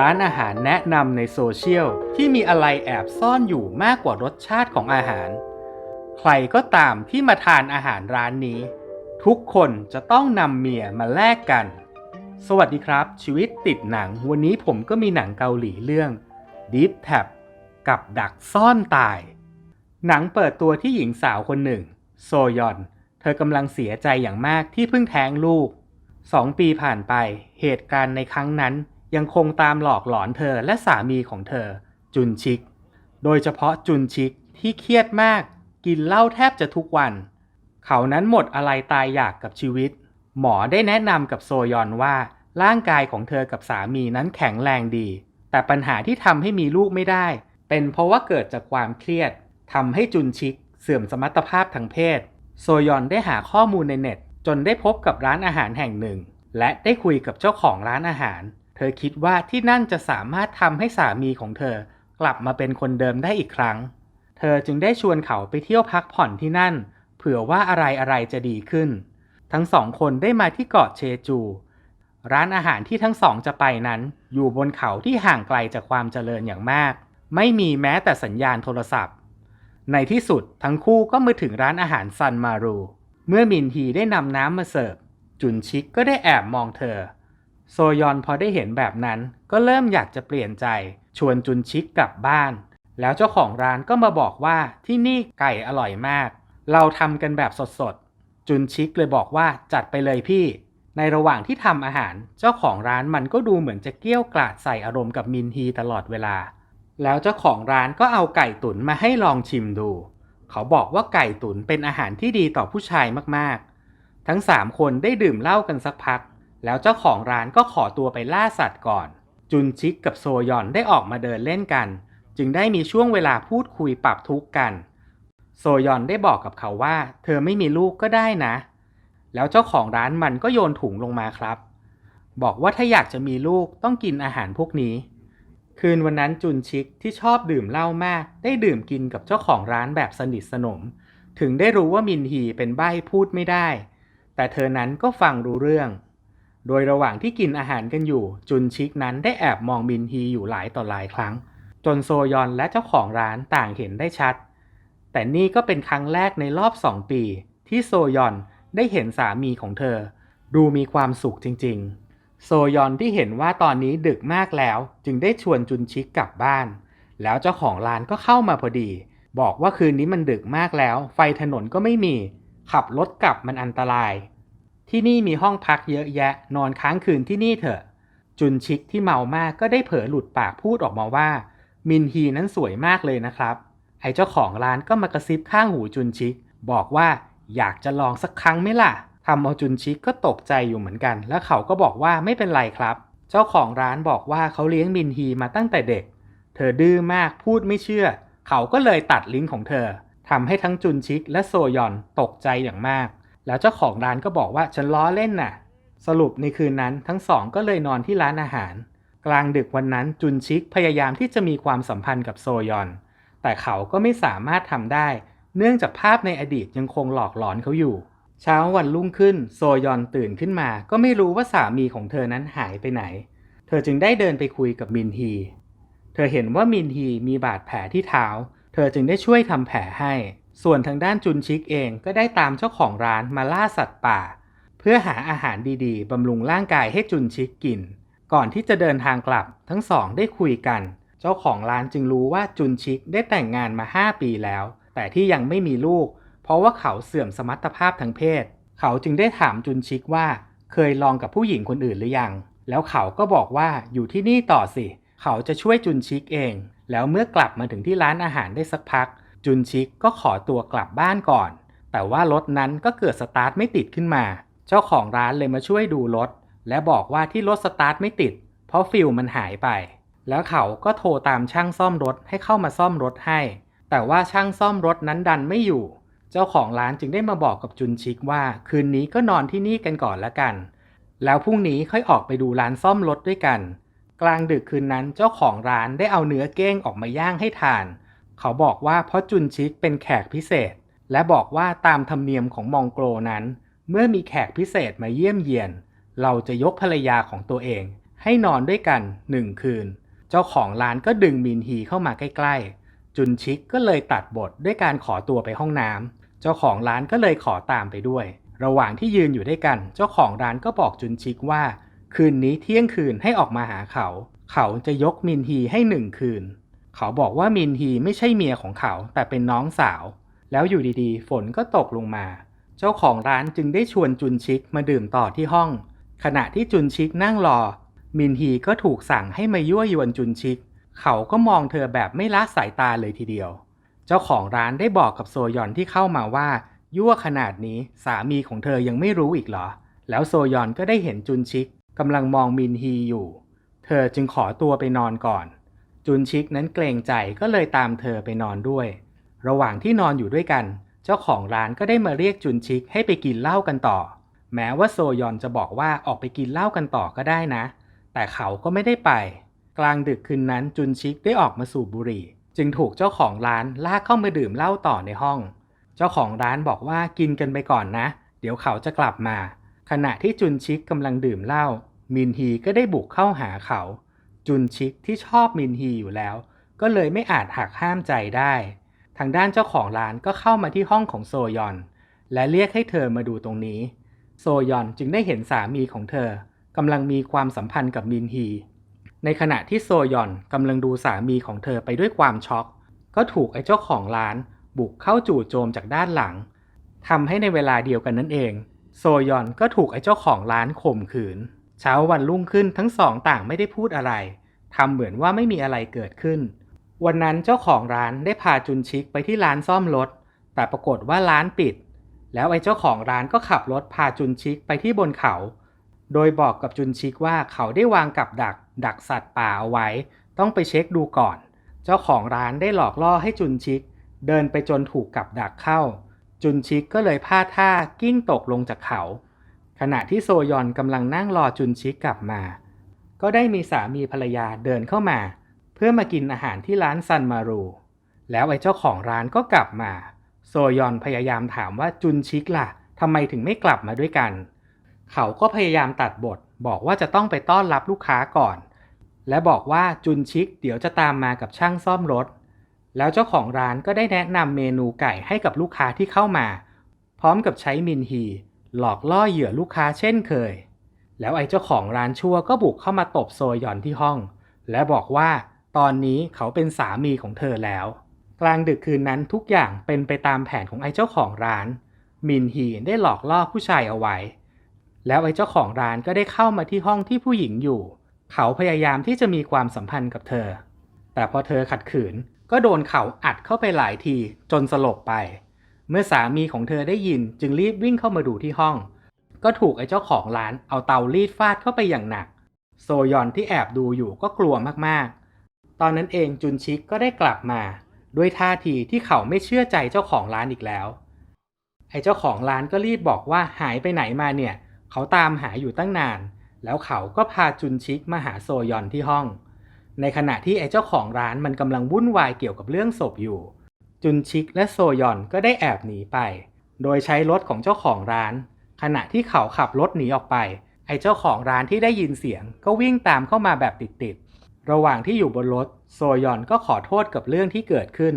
ร้านอาหารแนะนำในโซเชียลที่มีอะไรแอบซ่อนอยู่มากกว่ารสชาติของอาหาร ใครก็ตามที่มาทานอาหารร้านนี้ ทุกคนจะต้องนำเมียมาแลกกัน สวัสดีครับ ชีวิตติดหนัง วันนี้ผมก็มีหนังเกาหลีเรื่อง Deep Tap กับดักซ่อนตาย หนังเปิดตัวที่หญิงสาวคนหนึ่ง โซยอน เธอกำลังเสียใจอย่างมากที่เพิ่งแท้งลูกสองปีผ่านไป เหตุการณ์ในครั้งนั้น ยังคงตามหลอกหลอนเธอและสามีของเธอ จุนชิก โดยเฉพาะจุนชิกที่เครียดมาก กินเหล้าแทบจะทุกวัน เขานั้นหมดอะไรตายอยากกับชีวิต หมอได้แนะนำกับโซยอนว่า ร่างกายของเธอกับสามีนั้นแข็งแรงดี แต่ปัญหาที่ทำให้มีลูกไม่ได้ เป็นเพราะว่าเกิดจากความเครียดทำให้จุนชิก เสื่อมสมรรถภาพทางเพศ โซยอนได้หาข้อมูลในเน็ต จนได้พบกับร้านอาหารแห่งหนึ่ง และได้คุยกับเจ้าของร้านอาหาร เธอคิดว่าที่นั่นจะสามารถทำให้สามีของเธอกลับมาเป็นคนเดิมได้อีกครั้ง เธอจึงได้ชวนเขาไปเที่ยวพักผ่อนที่นั่น เผื่อว่าอะไรอะไรจะดีขึ้น ทั้งสองคนได้มาที่เกาะเชจู ร้านอาหารที่ทั้งสองจะไปนั้น อยู่บนเขาที่ห่างไกลจากความเจริญอย่างมาก ไม่มีแม้แต่สัญญาณโทรศัพท์ ในที่สุดทั้งคู่ก็มาถึงร้านอาหารซันมารู เมื่อมินฮีได้นำน้ำมาเสิร์ฟ จุนชิกก็ได้แอบมองเธอ โซยอนพอได้เห็นแบบนั้น ก็เริ่มอยากจะเปลี่ยนใจ ชวนจุนชิกกลับบ้าน แล้วเจ้าของร้านก็มาบอกว่าที่นี่ไก่อร่อยมาก เราทำกันแบบสดๆ จุนชิกเลยบอกว่าจัดไปเลยพี่ ในระหว่างที่ทำอาหาร เจ้าของร้านมันก็ดูเหมือนจะเกี้ยวกราดใส่อารมณ์กับมินฮีตลอดเวลา แล้วเจ้าของร้านก็เอาไก่ตุ๋นมาให้ลองชิมดู เขาบอกว่าไก่ตุ๋นเป็นอาหารที่ดีต่อผู้ชายมากๆ ทั้งสามคนได้ดื่มเหล้ากันสักพัก แล้วเจ้าของร้านก็ขอตัวไปล่าสัตว์ก่อน จุนชิกกับโซยอนได้ออกมาเดินเล่นกัน จึงได้มีช่วงเวลาพูดคุยปรับทุกข์กัน โซยอนได้บอกกับเขาว่า เธอไม่มีลูกก็ได้นะ แล้วเจ้าของร้านมันก็โยนถุงลงมาครับ บอกว่าถ้าอยากจะมีลูกต้องกินอาหารพวกนี้ คืนวันนั้นจุนชิกที่ชอบดื่มเหล้ามาก ได้ดื่มกินกับเจ้าของร้านแบบสนิทสนม ถึงได้รู้ว่ามินฮีเป็นใบ้พูดไม่ได้ แต่เธอนั้นก็ฟังรู้เรื่อง โดยระหว่างที่กินอาหารกันอยู่ จุนชิกนั้นได้แอบมองมินฮีอยู่หลายต่อหลายครั้ง จนโซยอนและเจ้าของร้านต่างเห็นได้ชัด แต่นี่ก็เป็นครั้งแรกในรอบสองปี ที่โซยอนได้เห็นสามีของเธอ ดูมีความสุขจริง ๆ โซยอนที่เห็นว่าตอนนี้ดึกมากแล้ว จึงได้ชวนจุนชิกกลับบ้าน แล้วเจ้าของร้านก็เข้ามาพอดี บอกว่าคืนนี้มันดึกมากแล้ว ไฟถนนก็ไม่มี ขับรถกลับมันอันตราย ที่นี่มีห้องพักเยอะแยะ นอนค้างคืนที่นี่เถอะ จุนชิกที่เมามากก็ได้เผลอหลุดปากพูดออกมาว่า มินฮีนั้นสวยมากเลยนะครับ ไอ้เจ้าของร้านก็มากระซิบข้างหูจุนชิก บอกว่าอยากจะลองสักครั้งไหมล่ะทำเอาจุนชิกก็ตกใจอยู่เหมือนกัน แล้วเขาก็บอกว่าไม่เป็นไรครับ เจ้าของร้านบอกว่าเขาเลี้ยงมินฮีมาตั้งแต่เด็ก เธอดื้อมากพูดไม่เชื่อ เขาก็เลยตัดลิ้นของเธอทำให้ทั้งจุนชิกและโซยอนตกใจอย่างมาก แล้วเจ้าของร้านก็บอกว่าฉันล้อเล่นน่ะ สรุปในคืนนั้นทั้งสองก็เลยนอนที่ร้านอาหาร กลางดึกวันนั้นจุนชิกพยายามที่จะมีความสัมพันธ์กับโซยอน แต่เขาก็ไม่สามารถทำได้ เนื่องจากภาพในอดีตยังคงหลอกหลอนเขาอยู่ เช้าวันรุ่งขึ้นโซยอนตื่นขึ้นมา ก็ไม่รู้ว่าสามีของเธอนั้นหายไปไหน เธอจึงได้เดินไปคุยกับมินฮี เธอเห็นว่ามินฮีมีบาดแผลที่เท้า เธอจึงได้ช่วยทำแผลให้ ส่วนทางด้านจุนชิกเองก็ได้ตามเจ้าของร้านมาล่าสัตว์ป่า เพื่อหาอาหารดีๆบำรุงร่างกายให้จุนชิกกิน ก่อนที่จะเดินทางกลับทั้งสองได้คุยกัน เจ้าของร้านจึงรู้ว่าจุนชิกได้แต่งงานมา 5 ปีแล้ว แต่ที่ยังไม่มีลูก เพราะว่าเขาเสื่อมสมรรถภาพทางเพศ เขาจึงได้ถามจุนชิกว่า เคยลองกับผู้หญิงคนอื่นหรือยัง แล้วเขาก็บอกว่าอยู่ที่นี่ต่อสิ เขาจะช่วยจุนชิกเอง แล้วเมื่อกลับมาถึงที่ร้านอาหารได้สักพัก จุนชิกก็ขอตัวกลับบ้านก่อน แต่ว่ารถนั้นก็เกิดสตาร์ทไม่ติดขึ้นมา เจ้าของร้านเลยมาช่วยดูรถ และบอกว่าที่รถสตาร์ทไม่ติด เพราะฟิลมันหายไป แล้วเขาก็โทรตามช่างซ่อมรถให้เข้ามาซ่อมรถให้ แต่ว่าช่างซ่อมรถนั้นดันไม่อยู่ เจ้าของร้านจึงได้มาบอกกับจุนชิกว่า คืนนี้ก็นอนที่นี่กันก่อนละกัน แล้วพรุ่งนี้ค่อยออกไปดูร้านซ่อมรถด้วยกัน กลางดึกคืนนั้นเจ้าของร้านได้เอาเนื้อเก้งออกมาย่างให้ทาน เขาบอกว่าเพราะจุนชิกเป็นแขกพิเศษ และบอกว่าตามธรรมเนียมของมองโกลนั้น เมื่อมีแขกพิเศษมาเยี่ยมเยียน เราจะยกภรรยาของตัวเอง ให้นอนด้วยกันหนึ่งคืน เจ้าของร้านก็ดึงมินฮีเข้ามาใกล้ๆ จุนชิกก็เลยตัดบทด้วยการขอตัวไปห้องน้ำเจ้าของร้านก็เลยขอตามไปด้วย ระหว่างที่ยืนอยู่ด้วยกัน เจ้าของร้านก็บอกจุนชิกว่า คืนนี้เที่ยงคืนให้ออกมาหาเขา เขาจะยกมินฮีให้หนึ่งคืน เขาบอกว่ามินฮีไม่ใช่เมียของเขาแต่เป็นน้องสาว แล้วอยู่ดีๆ ฝนก็ตกลงมา เจ้าของร้านจึงได้ชวนจุนชิกมาดื่มต่อที่ห้อง ขณะที่จุนชิกนั่งรอ มินฮีก็ถูกสั่งให้มายั่วยวนจุนชิก เขาก็มองเธอแบบไม่ละสายตาเลยทีเดียว เจ้าของร้านได้บอกกับโซยอนที่เข้ามาว่า ยั่วขนาดนี้สามีของเธอยังไม่รู้อีกเหรอ แล้วโซยอนก็ได้เห็นจุนชิกกำลังมองมินฮีอยู่ เธอจึงขอตัวไปนอนก่อน จุนชิกนั้นเกรงใจก็เลยตามเธอไปนอนด้วย ระหว่างที่นอนอยู่ด้วยกัน เจ้าของร้านก็ได้มาเรียกจุนชิกให้ไปกินเหล้ากันต่อ แม้ว่าโซยอนจะบอกว่าออกไปกินเหล้ากันต่อก็ได้นะ แต่เขาก็ไม่ได้ไป กลางดึกคืนนั้นจุนชิกได้ออกมาสูบบุหรี่ จึงถูกเจ้าของร้านลากเข้ามาดื่มเหล้าต่อในห้อง เจ้าของร้านบอกว่ากินกันไปก่อนนะ เดี๋ยวเขาจะกลับมา ขณะที่จุนชิกกำลังดื่มเหล้ามินฮีก็ได้บุกเข้าหาเขา จุนชิกที่ชอบมินฮีอยู่แล้ว ก็เลยไม่อาจหักห้ามใจได้ ทางด้านเจ้าของร้านก็เข้ามาที่ห้องของโซยอน และเรียกให้เธอมาดูตรงนี้ โซยอนจึงได้เห็นสามีของเธอกำลังมีความสัมพันธ์กับมินฮี ในขณะที่โซยอนกำลังดูสามีของเธอไปด้วยความช็อก ก็ถูกไอ้เจ้าของร้านบุกเข้าจู่โจมจากด้านหลังทำให้ในเวลาเดียวกันนั่นเอง โซยอนก็ถูกไอ้เจ้าของร้านข่มขืน เช้าวันรุ่งขึ้นทั้งสองต่างไม่ได้พูดอะไรทำเหมือนว่าไม่มีอะไรเกิดขึ้น วันนั้นเจ้าของร้านได้พาจุนชิกไปที่ร้านซ่อมรถ แต่ปรากฏว่าร้านปิด แล้วไอ้เจ้าของร้านก็ขับรถพาจุนชิกไปที่บนเขา โดยบอกกับจุนชิกว่าเขาได้วางกับดัก ดักสัตว์ป่าเอาไว้ ต้องไปเช็คดูก่อน เจ้าของร้านได้หลอกล่อให้จุนชิก เดินไปจนถูกกับดักเข้า จุนชิกก็เลยพลาดท่ากิ้งตกลงจากเขา ขณะที่โซยอนกำลังนั่งรอจุนชิกกลับมา ก็ได้มีสามีภรรยาเดินเข้ามา เพื่อมากินอาหารที่ร้านซันมารู แล้วไอ้เจ้าของร้านก็กลับมา โซยอนพยายามถามว่าจุนชิกล่ะทำไมถึงไม่กลับมาด้วยกัน เขาก็พยายามตัดบท บอกว่าจะต้องไปต้อนรับลูกค้าก่อน และบอกว่าจุนชิกเดี๋ยวจะตามมากับช่างซ่อมรถ แล้วเจ้าของร้านก็ได้แนะนำเมนูไก่ให้กับลูกค้าที่เข้ามา พร้อมกับใช้มินฮี หลอกล่อเหยื่อลูกค้าเช่นเคย แล้วไอ้เจ้าของร้านชั่วก็บุกเข้ามาตบโซยอนที่ห้อง และบอกว่าตอนนี้เขาเป็นสามีของเธอแล้ว กลางดึกคืนนั้นทุกอย่างเป็นไปตามแผนของไอ้เจ้าของร้าน มินฮีได้หลอกล่อผู้ชายเอาไว้ แล้วไอ้เจ้าของร้านก็ได้เข้ามาที่ห้องที่ผู้หญิงอยู่ เขาพยายามที่จะมีความสัมพันธ์กับเธอ แต่พอเธอขัดขืนก็โดนเขาอัดเข้าไปหลายทีจนสลบไป เมื่อสามีของเธอได้ยินจึงรีบวิ่งเข้ามาดูที่ห้อง ก็ถูกไอ้เจ้าของร้านเอาเตารีดฟาดเข้าไปอย่างหนัก โซยอนที่แอบดูอยู่ก็กลัวมากๆ ตอนนั้นเองจุนชิกก็ได้กลับมา ด้วยท่าทีที่เขาไม่เชื่อใจเจ้าของร้านอีกแล้ว ไอ้เจ้าของร้านก็รีบบอกว่าหายไปไหนมาเนี่ย เขาตามหาอยู่ตั้งนาน แล้วเขาก็พาจุนชิกมาหาโซยอนที่ห้อง ในขณะที่ไอ้เจ้าของร้านมันกำลังวุ่นวายเกี่ยวกับเรื่องศพอยู่ จุนชิกและโซยอนก็ได้แอบหนีไป โดยใช้รถของเจ้าของร้าน ขณะที่เขาขับรถหนีออกไป ไอ้เจ้าของร้านที่ได้ยินเสียง ก็วิ่งตามเข้ามาแบบติดๆ ระหว่างที่อยู่บนรถ โซยอนก็ขอโทษกับเรื่องที่เกิดขึ้น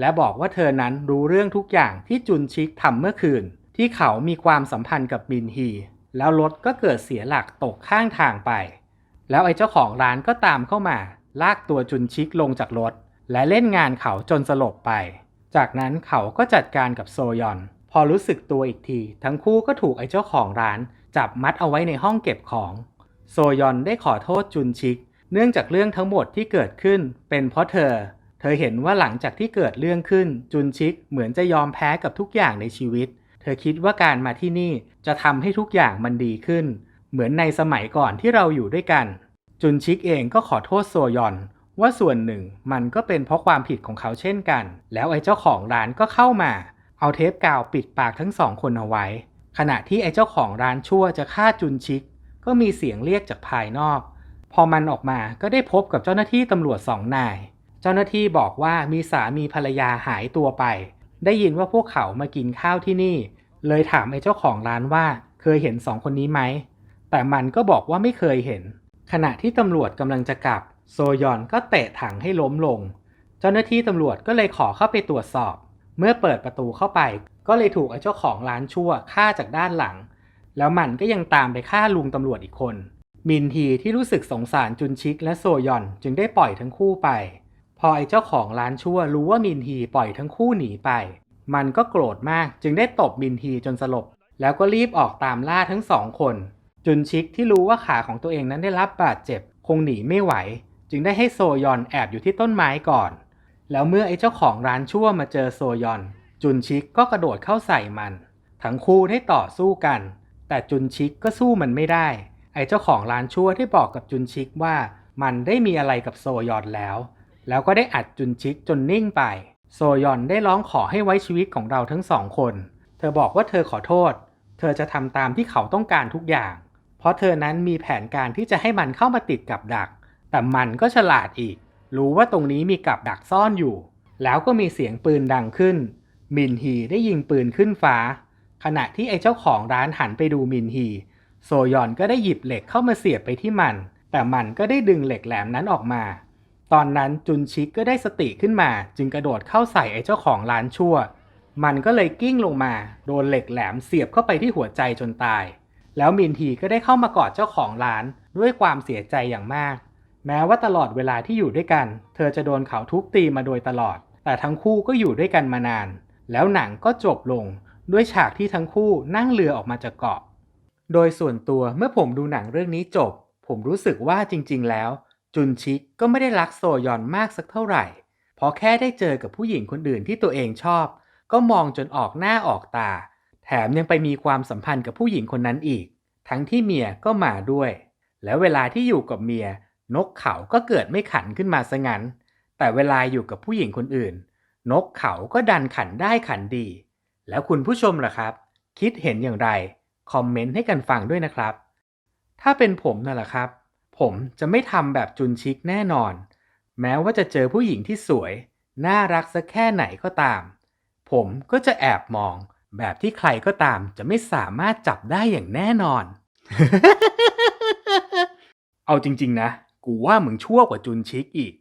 และบอกว่าเธอนั้นรู้เรื่องทุกอย่างที่จุนชิกทำเมื่อคืน ที่เขามีความสัมพันธ์กับมินฮี แล้วรถก็เกิดเสียหลักตกข้างทางไป แล้วไอ้เจ้าของร้านก็ตามเข้ามา ลากตัวจุนชิกลงจากรถ และเล่นงานเขาจนสลบไป จากนั้นเขาก็จัดการกับโซยอน พอรู้สึกตัวอีกที ทั้งคู่ก็ถูกไอ้เจ้าของร้าน จับมัดเอาไว้ในห้องเก็บของ โซยอนได้ขอโทษจุนชิก เนื่องจากเรื่องทั้งหมดที่เกิดขึ้น เป็นเพราะเธอ เธอเห็นว่าหลังจากที่เกิดเรื่องขึ้นจุนชิกเหมือนจะยอมแพ้กับทุกอย่างในชีวิต เธอคิดว่าการมาที่นี่จะทำให้ทุกอย่างมันดีขึ้น เหมือนในสมัยก่อนที่เราอยู่ด้วยกัน จุนชิกเองก็ขอโทษโซยอน ว่าส่วนหนึ่งมันก็เป็นเพราะความผิดของเขาเช่นกัน แล้วไอ้เจ้าของร้านก็เข้ามา เอาเทปกาวปิดปากทั้งสองคนเอาไว้ ขณะที่ไอ้เจ้าของร้านชั่วจะฆ่าจุนชิก ก็มีเสียงเรียกจากภายนอก พอมันออกมาก็ได้พบกับเจ้าหน้าที่ตำรวจสองนาย เจ้าหน้าที่บอกว่ามีสามีภรรยาหายตัวไป ได้ยินว่าพวกเขามากินข้าวที่นี่ เลยถามไอ้เจ้าของร้านว่าเคยเห็นสองคนนี้ไหม แต่มันก็บอกว่าไม่เคยเห็น ขณะที่ตำรวจกำลังจะกลับ โซยอนก็เตะถังให้ล้มลง เจ้าหน้าที่ตำรวจก็เลยขอเข้าไปตรวจสอบ เมื่อเปิดประตูเข้าไป ก็เลยถูกไอ้เจ้าของร้านชั่วฆ่าจากด้านหลัง แล้วมันก็ยังตามไปฆ่าลุงตำรวจอีกคน มินทีที่รู้สึกสงสารจุนชิกและโซยอนจึงได้ปล่อยทั้งคู่ไป พอไอ้เจ้าของร้านชั่วรู้ว่ามินทีปล่อยทั้งคู่หนีไป มันก็โกรธมากจึงได้ตบมินทีจนสลบ แล้วก็รีบออกตามล่าทั้งสองคน จุนชิกที่รู้ว่าขาของตัวเองนั้นได้รับบาดเจ็บ คงหนีไม่ไหว จึงได้ให้โซยอนแอบอยู่ที่ต้นไม้ก่อน แล้วเมื่อไอ้เจ้าของร้านชั่วมาเจอโซยอน จุนชิกก็กระโดดเข้าใส่มัน ทั้งคู่ได้ต่อสู้กัน แต่จุนชิกก็สู้มันไม่ได้ ไอ้เจ้าของร้านชั่วได้บอกกับจุนชิกว่า มันได้มีอะไรกับโซยอนแล้ว แล้วก็ได้อัดจุนชิกจนนิ่งไป โซยอนได้ร้องขอให้ไว้ชีวิตของเราทั้งสองคน เธอบอกว่าเธอขอโทษ เธอจะทำตามที่เขาต้องการทุกอย่าง เพราะเธอนั้นมีแผนการที่จะให้มันเข้ามาติดกับดัก แต่มันก็ฉลาดอีก รู้ว่าตรงนี้มีกับดักซ่อนอยู่ แล้วก็มีเสียงปืนดังขึ้น มินฮีได้ยิงปืนขึ้นฟ้า ขณะที่ไอ้เจ้าของร้านหันไปดูมินฮี โซยอนก็ได้หยิบเหล็กเข้ามาเสียบไปที่มัน แต่มันก็ได้ดึงเหล็กแหลมนั้นออกมา ตอนนั้นจุนชิกก็ได้สติขึ้นมา จึงกระโดดเข้าใส่ไอ้เจ้าของร้านชั่ว มันก็เลยกิ้งลงมา โดนเหล็กแหลมเสียบเข้าไปที่หัวใจจนตาย แล้วมินทีก็ได้เข้ามากอดเจ้าของร้านด้วยความเสียใจอย่างมาก แม้ว่าตลอดเวลาที่อยู่ด้วยกัน เธอจะโดนเขาทุบตีมาโดยตลอด แต่ทั้งคู่ก็อยู่ด้วยกันมานาน แล้วหนังก็จบลงด้วยฉากที่ทั้งคู่นั่งเรือออกมาจากเกาะ โดยส่วนตัวเมื่อผมดูหนังเรื่องนี้จบ ผมรู้สึกว่าจริง ๆ แล้ว จุนชิกก็ไม่ได้รักโซยอนมากสักเท่าไหร่เพราะแค่ได้เจอกับผู้หญิงคนอื่นที่ตัวเองชอบ ก็มองจนออกหน้าออกตา แถมยังไปมีความสัมพันธ์กับผู้หญิงคนนั้นอีก ทั้งที่เมียก็มาด้วย แล้วเวลาที่อยู่กับเมีย นกเขาก็เกิดไม่ขันขึ้นมาซะงั้น แต่เวลาอยู่กับผู้หญิงคนอื่น นกเขาก็ดันขันได้ขันดี แล้วคุณผู้ชมล่ะครับ คิดเห็นอย่างไร คอมเมนต์ให้กันฟังด้วยนะครับ ถ้าเป็นผมนั่นแหละครับ ผมจะไม่ทำแบบจุนชิกแน่นอน แม้ว่าจะเจอผู้หญิงที่สวย น่ารักสักแค่ไหนก็ตาม ผมก็จะแอบมอง แบบที่ใครก็ตามจะไม่สามารถจับได้อย่างแน่นอน เอาจริง ๆ นะ กูว่ามึงชั่วกว่าจุนชิกอีก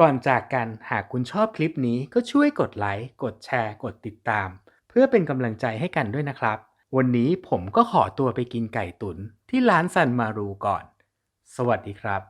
ก่อนจากกันหากคุณชอบคลิปนี้ก็ช่วยกดไลค์ กดแชร์ กดติดตาม เพื่อเป็นกำลังใจให้กันด้วยนะครับ วันนี้ผมก็ขอตัวไปกินไก่ตุ๋นที่ร้านซันมารูก่อน สวัสดีครับ